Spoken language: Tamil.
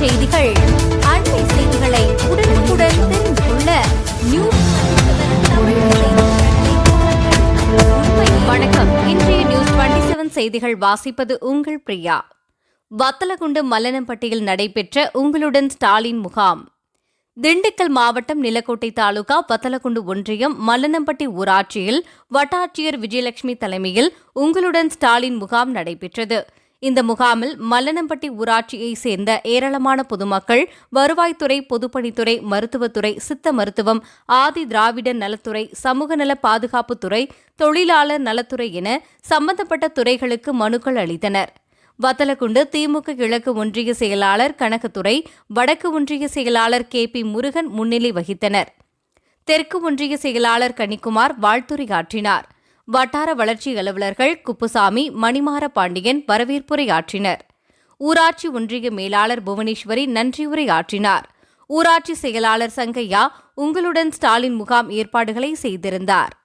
செய்திகள். அண்மை செய்திகளை உடனுக்குடன் தெரிந்து கொள்ள நியூஸ் வணக்கம். இன்றைய நியூஸ் டுவெண்டி செவன் செய்திகள் வாசிப்பது உங்கள் பிரியா. வத்தலகுண்டு மல்லனம்பட்டியில் நடைபெற்ற உங்களுடன் ஸ்டாலின் முகாம். திண்டுக்கல் மாவட்டம் நிலக்கோட்டை தாலுகா வத்தலகுண்டு ஒன்றியம் மல்லனம்பட்டி ஊராட்சியில் வட்டாட்சியர் விஜயலட்சுமி தலைமையில் உங்களுடன் ஸ்டாலின் முகாம் நடைபெற்றது. இந்த முகாமில் மல்லனம்பட்டி ஊராட்சியை சேர்ந்த ஏராளமான பொதுமக்கள் வருவாய்த்துறை பொதுப்பணித்துறை மருத்துவத்துறை சித்த மருத்துவம் ஆதி திராவிட நலத்துறை சமூக நல பாதுகாப்புத்துறை தொழிலாளர் நலத்துறை என சம்பந்தப்பட்ட துறைகளுக்கு மனுக்கள் அளித்தனர். வத்தலக்குண்டு திமுக கிழக்கு ஒன்றிய செயலாளர் கனகத்துறை வடக்கு ஒன்றிய செயலாளர் கே பி முருகன் முன்னிலை வகித்தனர். தெற்கு ஒன்றிய செயலாளர் கனிக்குமார் வாழ்த்துரையாற்றினார். வட்டார வளர்ச்சி அலுவலர்கள் குப்புசாமி மணிமார பாண்டியன் வரவேற்புரையாற்றினர். ஊராட்சி ஒன்றிய மேலாளர் புவனேஸ்வரி நன்றியுரை ஆற்றினார் ஊராட்சி செயலாளர் சங்கையா உங்களுடன் ஸ்டாலின் முகாம் ஏற்பாடுகளை செய்திருந்தார்.